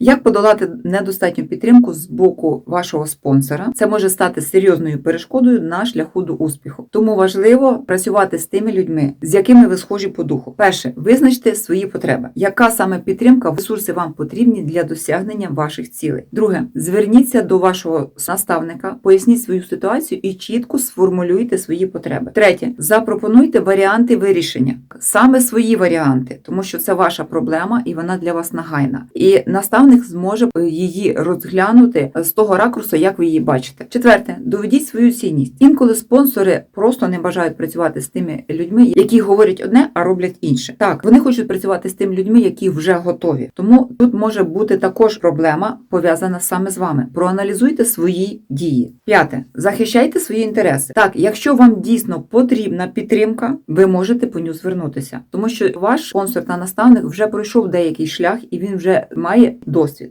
Як подолати недостатню підтримку з боку вашого спонсора? Це може стати серйозною перешкодою на шляху до успіху. Тому важливо працювати з тими людьми, з якими ви схожі по духу. Перше, визначте свої потреби. Яка саме підтримка, ресурси вам потрібні для досягнення ваших цілей? Друге, зверніться до вашого наставника, поясніть свою ситуацію і чітко сформулюйте свої потреби. Третє, запропонуйте варіанти вирішення, саме свої варіанти, тому що це ваша проблема і вона для вас нагайна. І наставник зможе е, її розглянути з того ракурсу, як ви її бачите. Четверте, доведіть свою цінність. Інколи спонсори просто не бажають працювати з тими людьми, які говорять одне, а роблять інше. Так, вони хочуть працювати з тими людьми, які вже готові. Тому тут може бути також проблема пов'язана саме з вами. Проаналізуйте свої дії. П'яте, захищайте свої інтереси. Так, якщо вам дійсно потрібна підтримка, ви можете по нього звернутися, тому що ваш спонсор та наставник вже пройшов деякий шлях і він вже має досвід.